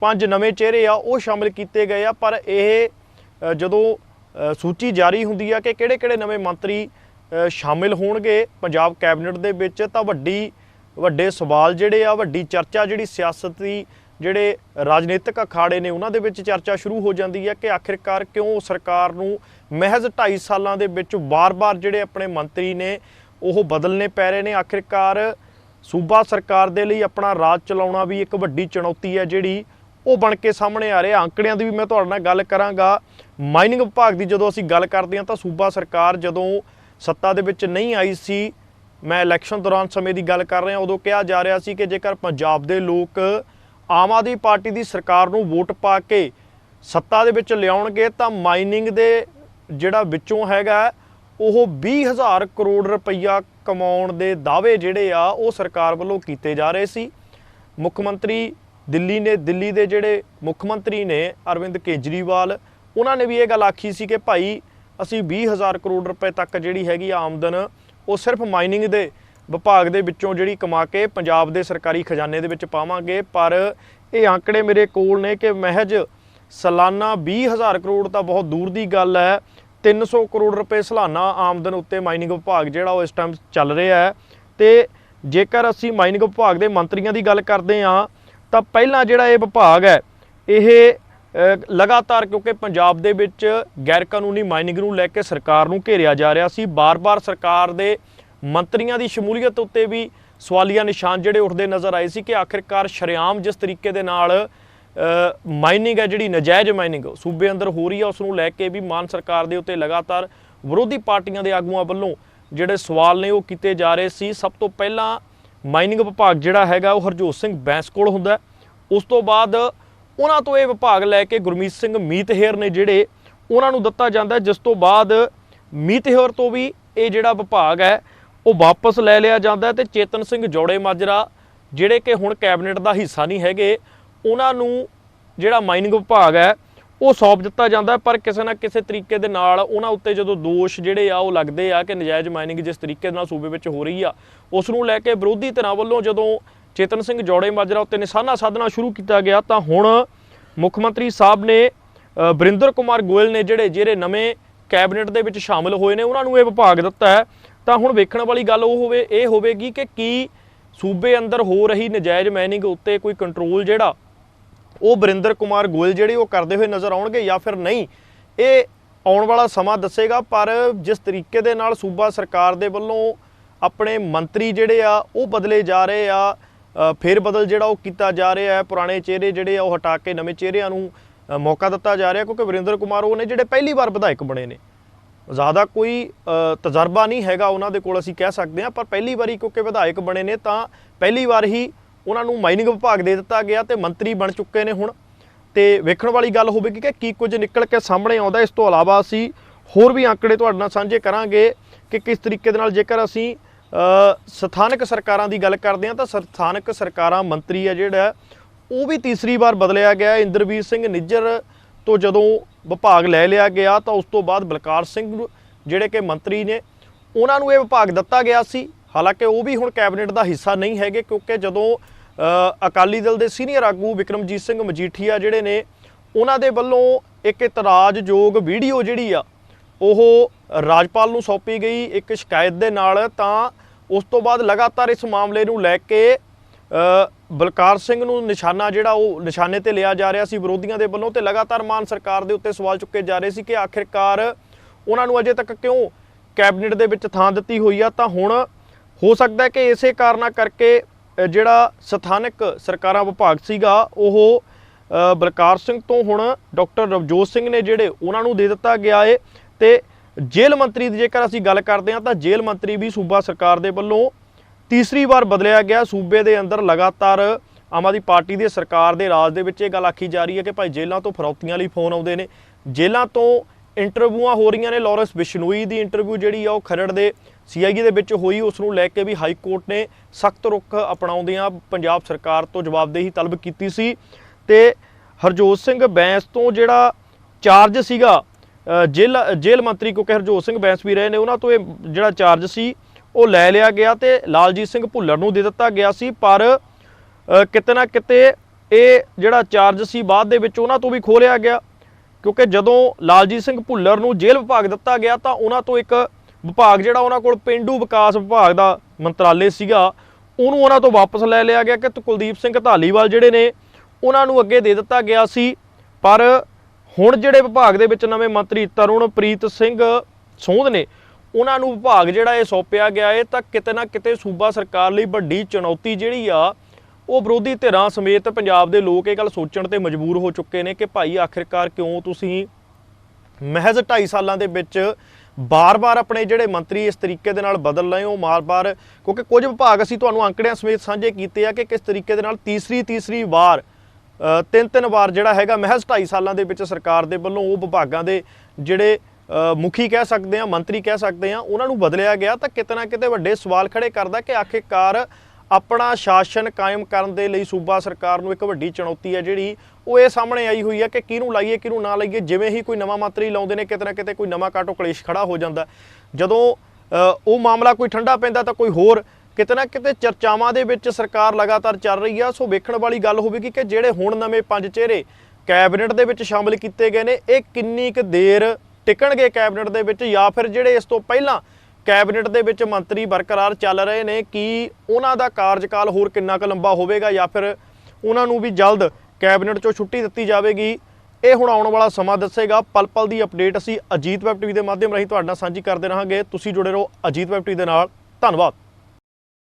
ਪੰਜ ਨਵੇਂ ਚਿਹਰੇ ਆ, ਉਹ ਸ਼ਾਮਿਲ ਕੀਤੇ ਗਏ ਆ, ਪਰ ਇਹ ਜਦੋਂ ਸੂਚੀ ਜਾਰੀ ਹੁੰਦੀ ਆ ਕਿ ਕਿਹੜੇ-ਕਿਹੜੇ ਨਵੇਂ ਮੰਤਰੀ ਸ਼ਾਮਿਲ ਹੋਣਗੇ ਪੰਜਾਬ ਕੈਬਨਿਟ ਦੇ ਵਿੱਚ, ਤਾਂ ਵੱਡੀ, ਵੱਡੇ ਸਵਾਲ ਜਿਹੜੇ ਆ, ਵੱਡੀ ਚਰਚਾ ਜਿਹੜੀ ਸਿਆਸਤੀ ਜਿਹੜੇ ਰਾਜਨੀਤਿਕ ਅਖਾੜੇ ਨੇ, ਉਹਨਾਂ ਦੇ ਵਿੱਚ ਚਰਚਾ ਸ਼ੁਰੂ ਹੋ ਜਾਂਦੀ ਹੈ ਕਿ ਆਖਿਰਕਾਰ ਕਿਉਂ ਸਰਕਾਰ ਨੂੰ ਮਹਿਜ਼ 2.5 ਸਾਲਾਂ ਦੇ ਵਿੱਚ ਵਾਰ-ਵਾਰ ਜਿਹੜੇ ਆਪਣੇ ਮੰਤਰੀ ਨੇ, ਉਹ ਬਦਲਨੇ ਪੈ ਰਹੇ ਨੇ। ਆਖਿਰਕਾਰ ਸੂਬਾ ਸਰਕਾਰ ਦੇ ਲਈ ਆਪਣਾ ਰਾਜ ਚਲਾਉਣਾ ਵੀ ਇੱਕ ਵੱਡੀ ਚੁਣੌਤੀ ਹੈ ਜਿਹੜੀ ਉਹ ਬਣ ਕੇ ਸਾਹਮਣੇ ਆ ਰਿਹਾ ਅੰਕੜਿਆਂ ਦੀ ਵੀ ਮੈਂ ਤੁਹਾਡੇ ਨਾਲ ਗੱਲ ਕਰਾਂਗਾ। ਮਾਈਨਿੰਗ ਵਿਭਾਗ ਦੀ ਜਦੋਂ ਅਸੀਂ ਗੱਲ ਕਰਦੇ ਹਾਂ ਤਾਂ ਸੂਬਾ ਸਰਕਾਰ ਜਦੋਂ ਸੱਤਾ ਦੇ ਵਿੱਚ ਨਹੀਂ ਆਈ ਸੀ, ਮੈਂ ਇਲੈਕਸ਼ਨ ਦੌਰਾਨ ਸਮੇਂ ਦੀ ਗੱਲ ਕਰ ਰਿਹਾ, ਉਦੋਂ ਕਿਹਾ ਜਾ ਰਿਹਾ ਸੀ ਕਿ ਜੇਕਰ ਪੰਜਾਬ ਦੇ ਲੋਕ ਆਮ ਆਦਮੀ ਪਾਰਟੀ ਦੀ ਸਰਕਾਰ ਨੂੰ ਵੋਟ ਪਾ ਕੇ ਸੱਤਾ ਦੇ ਵਿੱਚ ਲਿਆਉਣਗੇ ਤਾਂ ਮਾਈਨਿੰਗ ਦੇ ਜਿਹੜਾ ਵਿੱਚੋਂ ਹੈਗਾ, ਉਹ 20000 ਕਰੋੜ ਰੁਪਈਆ ਕਮਾਉਣ ਦੇ ਦਾਅਵੇ ਜਿਹੜੇ ਆ, ਉਹ ਸਰਕਾਰ ਵੱਲੋਂ ਕੀਤੇ ਜਾ ਰਹੇ ਸੀ। ਮੁੱਖ ਮੰਤਰੀ ਦਿੱਲੀ ਨੇ, ਦਿੱਲੀ ਦੇ ਜਿਹੜੇ ਮੁੱਖ ਮੰਤਰੀ ਨੇ ਅਰਵਿੰਦ ਕੇਜਰੀਵਾਲ, ਉਹਨਾਂ ਨੇ ਵੀ ਇਹ ਗੱਲ ਆਖੀ ਸੀ ਕਿ ਭਾਈ ਅਸੀਂ 20000 ਕਰੋੜ ਰੁਪਏ ਤੱਕ ਜਿਹੜੀ ਹੈਗੀ ਆਮਦਨ, ਉਹ ਸਿਰਫ ਮਾਈਨਿੰਗ ਦੇ ਵਿਭਾਗ ਦੇ ਵਿੱਚੋਂ ਜਿਹੜੀ ਕਮਾ ਕੇ ਪੰਜਾਬ ਦੇ ਸਰਕਾਰੀ ਖਜ਼ਾਨੇ ਦੇ ਵਿੱਚ ਪਾਵਾਂਗੇ। ਪਰ ਇਹ ਆંકੜੇ ਮੇਰੇ ਕੋਲ ਨੇ ਕਿ ਮਹਿਜ ਸਾਲਾਨਾ 20000 ਕਰੋੜ ਤਾਂ ਬਹੁਤ ਦੂਰ ਦੀ ਗੱਲ ਹੈ। 300 ਕਰੋੜ ਰੁਪਏ ਸਾਲਾਨਾ ਆਮਦਨ ਉੱਤੇ ਮਾਈਨਿੰਗ ਵਿਭਾਗ ਜਿਹੜਾ ਉਹ ਇਸ ਟਾਈਮ ਚੱਲ ਰਿਹਾ ਹੈ। ਤੇ ਜੇਕਰ ਅਸੀਂ ਮਾਈਨਿੰਗ ਵਿਭਾਗ ਦੇ ਮੰਤਰੀਆਂ ਦੀ ਗੱਲ ਕਰਦੇ ਹਾਂ ਤਾਂ ਪਹਿਲਾਂ ਜਿਹੜਾ ਇਹ ਵਿਭਾਗ ਹੈ, ਇਹ ਲਗਾਤਾਰ ਕਿਉਂਕਿ ਪੰਜਾਬ ਦੇ ਵਿੱਚ ਗੈਰ ਕਾਨੂੰਨੀ ਮਾਈਨਿੰਗ ਨੂੰ ਲੈ ਕੇ ਸਰਕਾਰ ਨੂੰ ਘੇਰਿਆ ਜਾ ਰਿਹਾ ਸੀ, ਬਾਰ-ਬਾਰ ਸਰਕਾਰ ਦੇ ਮੰਤਰੀਆਂ ਦੀ ਸ਼ਮੂਲੀਅਤ ਉੱਤੇ ਵੀ ਸਵਾਲੀਆ ਨਿਸ਼ਾਨ ਜਿਹੜੇ ਉੱਠਦੇ ਨਜ਼ਰ ਆਏ ਸੀ ਕਿ ਆਖਿਰਕਾਰ ਸ਼ਰੇਆਮ ਜਿਸ ਤਰੀਕੇ ਦੇ ਨਾਲ ਮਾਈਨਿੰਗ ਹੈ ਜਿਹੜੀ ਨਜਾਇਜ਼ ਮਾਈਨਿੰਗ ਸੂਬੇ ਅੰਦਰ ਹੋ ਰਹੀ ਹੈ, ਉਸ ਨੂੰ ਲੈ ਕੇ ਵੀ ਮਾਨ ਸਰਕਾਰ ਦੇ ਉੱਤੇ ਲਗਾਤਾਰ ਵਿਰੋਧੀ ਪਾਰਟੀਆਂ ਦੇ ਆਗੂਆਂ ਵੱਲੋਂ ਜਿਹੜੇ ਸਵਾਲ ਨੇ ਉਹ ਕੀਤੇ ਜਾ ਰਹੇ ਸੀ। ਸਭ ਤੋਂ ਪਹਿਲਾਂ ਮਾਈਨਿੰਗ ਵਿਭਾਗ ਜਿਹੜਾ ਹੈਗਾ ਉਹ ਹਰਜੋਤ ਸਿੰਘ ਬੈਂਸ ਕੋਲ ਹੁੰਦਾ ਉਸ ਤੋਂ ਬਾਅਦ ਉਹਨਾਂ ਤੋਂ ਇਹ ਵਿਭਾਗ ਲੈ ਕੇ ਗੁਰਮੀਤ ਸਿੰਘ ਮੀਤਹੇਰ ਨੇ ਜਿਹੜੇ ਉਹਨਾਂ ਨੂੰ ਦਿੱਤਾ ਜਾਂਦਾ ਜਿਸ ਤੋਂ ਬਾਅਦ ਮੀਤਹੇਰ ਤੋਂ ਵੀ ਇਹ ਜਿਹੜਾ ਵਿਭਾਗ ਹੈ, ਉਹ ਵਾਪਸ ਲੈ ਲਿਆ ਜਾਂਦਾ ਹੈ ਤੇ ਚੇਤਨ ਸਿੰਘ ਜੋੜੇ ਮਾਜਰਾ, ਜਿਹੜੇ ਕਿ ਹੁਣ ਕੈਬਨਿਟ ਦਾ ਹਿੱਸਾ ਨਹੀਂ ਹੈਗੇ, ਉਹਨਾਂ ਨੂੰ ਜਿਹੜਾ ਮਾਈਨਿੰਗ ਵਿਭਾਗ ਹੈ ਉਹ ਸੌਂਪ ਦਿੱਤਾ ਜਾਂਦਾ ਪਰ ਕਿਸੇ ਨਾ ਕਿਸੇ ਤਰੀਕੇ ਦੇ ਨਾਲ ਉਹਨਾਂ ਉੱਤੇ ਜਦੋਂ ਦੋਸ਼ ਜਿਹੜੇ ਆ ਉਹ ਲੱਗਦੇ ਆ ਕਿ ਨਜਾਇਜ਼ ਮਾਈਨਿੰਗ ਜਿਸ ਤਰੀਕੇ ਨਾਲ ਸੂਬੇ ਵਿੱਚ ਹੋ ਰਹੀ ਆ ਉਸ ਨੂੰ ਲੈ ਕੇ ਵਿਰੋਧੀ ਧਿਰਾਂ ਵੱਲੋਂ ਜਦੋਂ ਚੇਤਨ ਸਿੰਘ ਜੋੜੇ ਮਾਜਰਾ ਉੱਤੇ ਨਿਸ਼ਾਨਾ ਸਾਧਣਾ ਸ਼ੁਰੂ ਕੀਤਾ ਗਿਆ ਤਾਂ ਹੁਣ ਮੁੱਖ ਮੰਤਰੀ ਸਾਹਿਬ ਨੇ ਅ, ਬਰਿੰਦਰ ਕੁਮਾਰ ਗੋਇਲ ਨੇ ਜਿਹੜੇ ਜਿਹੜੇ ਨਵੇਂ ਕੈਬਨਿਟ ਦੇ ਵਿੱਚ ਸ਼ਾਮਲ ਹੋਏ ਨੇ ਉਹਨਾਂ ਨੂੰ ਇਹ ਵਿਭਾਗ ਦਿੱਤਾ ਹੈ। ਤਾਂ ਹੁਣ ਵੇਖਣ ਵਾਲੀ ਗੱਲ ਉਹ ਹੋਵੇ ਇਹ ਹੋਵੇਗੀ ਕਿ ਕੀ ਸੂਬੇ ਅੰਦਰ ਹੋ ਰਹੀ ਨਜਾਇਜ਼ ਮਾਈਨਿੰਗ ਉੱਤੇ ਕੋਈ ਕੰਟਰੋਲ ਜਿਹੜਾ ਉਹ ਬਰਿੰਦਰ ਕੁਮਾਰ ਗੋਇਲ ਜਿਹੜੇ ਉਹ ਕਰਦੇ ਹੋਏ ਨਜ਼ਰ ਆਉਣਗੇ ਜਾਂ ਫਿਰ ਨਹੀਂ ਇਹ ਆਉਣ ਵਾਲਾ ਸਮਾਂ ਦੱਸੇਗਾ ਪਰ ਜਿਸ ਤਰੀਕੇ ਦੇ ਨਾਲ ਸੂਬਾ ਸਰਕਾਰ ਦੇ ਵੱਲੋਂ ਆਪਣੇ ਮੰਤਰੀ ਜਿਹੜੇ ਆ ਉਹ ਬਦਲੇ ਜਾ ਰਹੇ ਆ ਅ, ਫੇਰ ਬਦਲ ਜਿਹੜਾ ਉਹ ਕੀਤਾ ਜਾ ਰਿਹਾ ਹੈ ਪੁਰਾਣੇ ਚਿਹਰੇ ਜਿਹੜੇ ਆ ਉਹ ਹਟਾ ਕੇ ਨਵੇਂ ਚਿਹਰਿਆਂ ਨੂੰ ਮੌਕਾ ਦਿੱਤਾ ਜਾ ਰਿਹਾ ਕਿਉਂਕਿ ਵਰਿੰਦਰ ਕੁਮਾਰ ਉਹ ਨੇ ਜਿਹੜੇ ਪਹਿਲੀ ਵਾਰ ਵਿਧਾਇਕ ਬਣੇ ਨੇ। ਜ਼ਿਆਦਾ ਕੋਈ ਤਜਰਬਾ ਨਹੀਂ ਹੈਗਾ ਉਹਨਾਂ ਦੇ ਕੋਲ ਅਸੀਂ ਕਹਿ ਸਕਦੇ ਹਾਂ ਪਰ ਪਹਿਲੀ ਵਾਰੀ ਕਿਉਂਕਿ ਵਿਧਾਇਕ ਬਣੇ ਨੇ ਤਾਂ ਪਹਿਲੀ ਵਾਰ ਹੀ ਉਹਨਾਂ ਨੂੰ ਮਾਈਨਿੰਗ ਵਿਭਾਗ ਦੇ ਦਿੱਤਾ ਗਿਆ ਤੇ ਮੰਤਰੀ ਬਣ ਚੁੱਕੇ ਨੇ ਹੁਣ। ਤੇ ਵੇਖਣ ਵਾਲੀ ਗੱਲ ਹੋਵੇਗੀ ਕਿ ਕੀ ਕੁਝ ਨਿਕਲ ਕੇ ਸਾਹਮਣੇ ਆਉਂਦਾ ਇਸ ਤੋਂ ਇਲਾਵਾ ਅਸੀਂ ਹੋਰ ਵੀ ਆંકੜੇ ਤੁਹਾਡੇ ਨਾਲ ਸਾਂਝੇ ਕਰਾਂਗੇ ਕਿ ਕਿਸ ਤਰੀਕੇ ਦੇ ਨਾਲ ਜੇਕਰ ਅਸੀਂ ਸਥਾਨਕ ਸਰਕਾਰਾਂ ਦੀ ਗੱਲ ਕਰਦੇ ਹਾਂ ਤਾਂ ਸਥਾਨਕ ਸਰਕਾਰਾਂ ਮੰਤਰੀ ਆ ਜਿਹੜਾ, ਉਹ ਵੀ ਤੀਸਰੀ ਵਾਰ ਬਦਲਿਆ ਗਿਆ ਇੰਦਰਵੀਰ ਸਿੰਘ ਨਿੱਜਰ ਤੋਂ ਜਦੋਂ ਵਿਭਾਗ ਲੈ ਲਿਆ ਗਿਆ ਤਾਂ ਉਸ ਤੋਂ ਬਾਅਦ ਬਲਕਾਰ ਸਿੰਘ ਜਿਹੜੇ ਕਿ ਮੰਤਰੀ ਨੇ, ਉਹਨਾਂ ਨੂੰ ਇਹ ਵਿਭਾਗ ਦਿੱਤਾ ਗਿਆ ਸੀ। ਹਾਲਾਂਕਿ ਉਹ ਵੀ ਹੁਣ ਕੈਬਨਿਟ ਦਾ ਹਿੱਸਾ ਨਹੀਂ ਹੈਗੇ ਕਿਉਂਕਿ ਜਦੋਂ ਅਕਾਲੀ ਦਲ ਦੇ ਸੀਨੀਅਰ ਆਗੂ ਵਿਕਰਮਜੀਤ ਸਿੰਘ ਮਜੀਠੀਆ ਜਿਹੜੇ ਨੇ, ਉਹਨਾਂ ਦੇ ਵੱਲੋਂ ਇੱਕ ਇਤਰਾਜ਼ਯੋਗ ਵੀਡੀਓ ਜਿਹੜੀ ਆ, ਉਹ ਰਾਜਪਾਲ ਨੂੰ ਸੌਂਪੀ ਗਈ ਇੱਕ ਸ਼ਿਕਾਇਤ ਦੇ ਨਾਲ, ਤਾਂ ਉਸ ਤੋਂ ਬਾਅਦ ਲਗਾਤਾਰ ਇਸ ਮਾਮਲੇ ਨੂੰ ਲੈ ਕੇ ਬਲਕਾਰ ਸਿੰਘ ਨੂੰ ਨਿਸ਼ਾਨਾ ਜਿਹੜਾ ਉਹ ਨਿਸ਼ਾਨੇ ਤੇ ਲਿਆ ਜਾ ਰਿਹਾ ਸੀ ਵਿਰੋਧੀਆਂ ਦੇ ਵੱਲੋਂ ਤੇ ਲਗਾਤਾਰ ਮਾਨ ਸਰਕਾਰ ਦੇ ਉੱਤੇ ਸਵਾਲ ਚੁੱਕੇ ਜਾ ਰਹੇ ਸੀ ਕਿ ਆਖਿਰਕਾਰ ਉਹਨਾਂ ਨੂੰ ਅਜੇ ਤੱਕ ਕਿਉਂ ਕੈਬਨਿਟ ਦੇ ਵਿੱਚ ਥਾਂ ਦਿੱਤੀ ਹੋਈ ਆ, ਤਾਂ ਹੁਣ ਹੋ ਸਕਦਾ ਹੈ ਕਿ ਇਸੇ ਕਾਰਨਾ ਕਰਕੇ ਜਿਹੜਾ ਸਥਾਨਕ ਸਰਕਾਰਾਂ ਵਿਭਾਗ ਸੀਗਾ ਉਹ ਅ, ਬਲਕਾਰ ਸਿੰਘ ਤੋਂ ਹੁਣ ਡਾਕਟਰ ਰਵਜੋਤ ਸਿੰਘ ਨੇ ਜਿਹੜੇ ਉਹਨਾਂ ਨੂੰ ਦੇ ਦਿੱਤਾ ਗਿਆ ਏ। ਤੇ ਜੇਲ੍ਹ ਮੰਤਰੀ ਦੀ ਜੇਕਰ ਅਸੀਂ ਗੱਲ ਕਰਦੇ ਹਾਂ ਤਾਂ ਜੇਲ੍ਹ ਮੰਤਰੀ ਵੀ ਸੂਬਾ ਸਰਕਾਰ ਦੇ ਵੱਲੋਂ ਤੀਸਰੀ ਵਾਰ ਬਦਲਿਆ ਗਿਆ। ਸੂਬੇ ਦੇ ਅੰਦਰ ਲਗਾਤਾਰ ਆਮ ਆਦਮੀ ਪਾਰਟੀ ਦੀ ਸਰਕਾਰ ਦੇ ਰਾਜ ਦੇ ਵਿੱਚ ਇਹ ਗੱਲ ਆਖੀ ਜਾ ਰਹੀ ਹੈ ਕਿ ਭਾਈ ਜੇਲ੍ਹਾਂ ਤੋਂ ਫਰੌਤੀਆਂ ਲਈ ਫੋਨ ਆਉਂਦੇ ਨੇ। ਜੇਲ੍ਹਾਂ ਤੋਂ ਇੰਟਰਵਿਊਆਂ ਹੋ ਰਹੀਆਂ ਨੇ ਲਾਰੈਂਸ ਬਿਸ਼ਨੋਈ ਦੀ ਇੰਟਰਵਿਊ ਜਿਹੜੀ ਆ ਉਹ ਖਰੜ ਦੇ ਸੀਆਈਏ ਦੇ ਵਿੱਚ ਹੋਈ। ਉਸ ਨੂੰ ਲੈ ਕੇ ਵੀ ਹਾਈ ਕੋਰਟ ਨੇ ਸਖਤ ਰੁਖ ਅਪਣਾਉਂਦਿਆਂ ਪੰਜਾਬ ਸਰਕਾਰ ਤੋਂ ਜਵਾਬਦੇਹੀ ਤਲਬ ਕੀਤੀ ਸੀ। ਤੇ ਹਰਜੋਤ ਸਿੰਘ ਬੈਂਸ ਤੋਂ ਜਿਹੜਾ ਚਾਰਜ ਸੀਗਾ ਜੇਲ੍ਹ ਜੇਲ੍ਹ ਮੰਤਰੀ ਕਿਉਂਕਿ ਹਰਜੋਤ ਸਿੰਘ ਬੈਂਸ ਵੀ ਰਹੇ ਨੇ, ਉਹਨਾਂ ਤੋਂ ਇਹ ਜਿਹੜਾ ਚਾਰਜ ਸੀ, ਉਹ ਲੈ ਲਿਆ ਗਿਆ ਤੇ ਲਾਲਜੀਤ ਸਿੰਘ ਭੁੱਲਰ ਨੂੰ ਦੇ ਦਿੱਤਾ ਗਿਆ ਸੀ। ਪਰ ਕਿਤੇ ਨਾ ਕਿਤੇ ਇਹ ਜਿਹੜਾ ਚਾਰਜ ਸੀ, ਬਾਅਦ ਦੇ ਵਿੱਚ ਉਹਨਾਂ ਤੋਂ ਵੀ ਖੋਲਿਆ ਗਿਆ। ਕਿਉਂਕਿ ਜਦੋਂ ਲਾਲਜੀਤ ਸਿੰਘ ਭੁੱਲਰ ਨੂੰ ਜੇਲ੍ਹ ਵਿਭਾਗ ਦਿੱਤਾ ਗਿਆ ਤਾਂ ਉਹਨਾਂ ਤੋਂ ਇੱਕ ਵਿਭਾਗ ਜਿਹੜਾ ਉਹਨਾਂ ਕੋਲ ਪਿੰਡੂ ਵਿਕਾਸ ਵਿਭਾਗ ਦਾ ਮੰਤਰਾਲੇ ਸੀਗਾ, ਉਹਨੂੰ ਉਹਨਾਂ ਤੋਂ ਵਾਪਸ ਲੈ ਲਿਆ ਗਿਆ ਕਿ ਕੁਲਦੀਪ ਸਿੰਘ ਧਾਲੀਵਾਲ ਜਿਹੜੇ ਨੇ, ਉਹਨਾਂ ਨੂੰ ਅੱਗੇ ਦੇ ਦਿੱਤਾ ਗਿਆ ਸੀ। ਪਰ ਹੁਣ ਜਿਹੜੇ ਵਿਭਾਗ ਦੇ ਵਿੱਚ ਨਵੇਂ ਮੰਤਰੀ ਤਰੁਣਪ੍ਰੀਤ ਸਿੰਘ ਸੋਂਧ ਨੇ, ਉਹਨਾਂ ਨੂੰ ਵਿਭਾਗ ਜਿਹੜਾ ਇਹ ਸੌਂਪਿਆ ਗਿਆ ਹੈ ਤਾਂ ਕਿਤੇ ਨਾ ਕਿਤੇ ਸੂਬਾ ਸਰਕਾਰ ਲਈ ਵੱਡੀ ਚੁਣੌਤੀ ਜਿਹੜੀ ਆ ਉਹ ਵਿਰੋਧੀ ਧਿਰਾਂ ਸਮੇਤ ਪੰਜਾਬ ਦੇ ਲੋਕ ਇਹ ਗੱਲ ਸੋਚਣ ਤੇ ਮਜਬੂਰ ਹੋ ਚੁੱਕੇ ਨੇ ਕਿ ਭਾਈ ਆਖਿਰਕਾਰ ਕਿਉਂ ਤੁਸੀਂ ਮਹਿਜ਼ 2.5 ਸਾਲਾਂ ਦੇ ਵਿੱਚ ਬਾਰ-ਬਾਰ ਆਪਣੇ ਜਿਹੜੇ ਮੰਤਰੀ ਇਸ ਤਰੀਕੇ ਦੇ ਨਾਲ ਬਦਲ ਰਹੇ ਹੋ ਮਾਰ-ਬਾਰ ਕਿਉਂਕਿ ਕੁਝ ਵਿਭਾਗ ਅਸੀਂ ਤੁਹਾਨੂੰ ਅੰਕੜਿਆਂ ਸਮੇਤ ਸਾਂਝੇ ਕੀਤੇ ਆ ਕਿ ਕਿਸ ਤਰੀਕੇ ਦੇ ਨਾਲ ਤੀਸਰੀ ਤੀਸਰੀ ਵਾਰ ਤਿੰਨ ਤਿੰਨ ਵਾਰ ਜਿਹੜਾ ਹੈਗਾ ਮਹਿਜ਼ 2.5 ਸਾਲਾਂ ਦੇ ਵਿੱਚ ਸਰਕਾਰ ਦੇ ਵੱਲੋਂ ਉਹ ਵਿਭਾਗਾਂ ਦੇ ਜਿਹੜੇ ਮੁਖੀ ਕਹਿ ਸਕਦੇ ਆ ਮੰਤਰੀ ਕਹਿ ਸਕਦੇ ਆ ਉਹਨਾਂ ਨੂੰ ਬਦਲਿਆ ਗਿਆ ਤਾਂ ਕਿਤੇ ਨਾ ਕਿਤੇ ਵੱਡੇ ਸਵਾਲ ਖੜੇ ਕਰਦਾ ਕਿ ਆਖਿਰਕਾਰ ਆਪਣਾ ਸ਼ਾਸਨ ਕਾਇਮ ਕਰਨ ਦੇ ਲਈ ਸੂਬਾ ਸਰਕਾਰ ਨੂੰ ਇੱਕ ਵੱਡੀ ਚੁਣੌਤੀ ਹੈ ਜਿਹੜੀ ਉਹ ਇਹ ਸਾਹਮਣੇ ਆਈ ਹੋਈ ਹੈ ਕਿ ਕਿਹਨੂੰ ਲਾਈਏ, ਕਿਹਨੂੰ ਨਾ ਲਾਈਏ। ਜਿਵੇਂ ਹੀ ਕੋਈ ਨਵਾਂ ਮੰਤਰੀ ਲਾਉਂਦੇ ਨੇ, ਕਿਤੇ ਨਾ ਕਿਤੇ ਕੋਈ ਨਵਾਂ ਕਾਟੋ ਕਲੇਸ਼ ਖੜਾ ਹੋ ਜਾਂਦਾ। ਜਦੋਂ ਉਹ ਮਾਮਲਾ ਕੋਈ ਠੰਡਾ ਪੈਂਦਾ ਤਾਂ ਕੋਈ ਹੋਰ। ਕਿਤੇ ਨਾ ਕਿਤੇ ਚਰਚਾਵਾਂ ਦੇ ਵਿੱਚ ਸਰਕਾਰ ਲਗਾਤਾਰ ਚੱਲ ਰਹੀ ਆ। ਸੋ ਵੇਖਣ ਵਾਲੀ ਗੱਲ ਹੋਵੇਗੀ ਕਿ ਜਿਹੜੇ ਹੁਣ ਨਵੇਂ ਪੰਜ ਚਿਹਰੇ ਕੈਬਨਿਟ ਦੇ ਵਿੱਚ ਸ਼ਾਮਲ ਕੀਤੇ ਗਏ ਨੇ, ਇਹ ਕਿੰਨੀ ਕੁ ਦੇਰ ਟਿਕਣਗੇ ਕੈਬਨਿਟ ਦੇ ਵਿੱਚ ਜਾਂ ਫਿਰ ਜਿਹੜੇ ਇਸ ਤੋਂ ਪਹਿਲਾਂ ਕੈਬਨਿਟ ਦੇ ਵਿੱਚ ਮੰਤਰੀ ਬਰਕਰਾਰ ਚੱਲ ਰਹੇ ਨੇ। ਕਿ ਉਹਨਾਂ ਦਾ ਕਾਰਜਕਾਲ ਹੋਰ ਕਿੰਨਾ ਕੁ ਲੰਬਾ ਹੋਵੇਗਾ ਜਾਂ ਫਿਰ ਉਹਨਾਂ ਨੂੰ ਵੀ ਜਲਦ ਕੈਬਨਿਟ ਚੋਂ ਛੁੱਟੀ ਦਿੱਤੀ ਜਾਵੇਗੀ? ਇਹ ਹੁਣ ਆਉਣ ਵਾਲਾ ਸਮਾਂ ਦੱਸੇਗਾ। ਪਲ ਪਲ ਦੀ ਅਪਡੇਟ ਅਸੀਂ ਅਜੀਤ ਵੈਬ ਟੀਵੀ ਦੇ ਮਾਧਿਅਮ ਰਾਹੀਂ ਤੁਹਾਡੇ ਨਾਲ ਸਾਂਝੀ ਕਰਦੇ ਰਹਾਂਗੇ। ਤੁਸੀਂ ਜੁੜੇ ਰਹੋ ਅਜੀਤ ਵੈਬ ਟੀਵੀ ਦੇ ਨਾਲ। ਧੰਨਵਾਦ।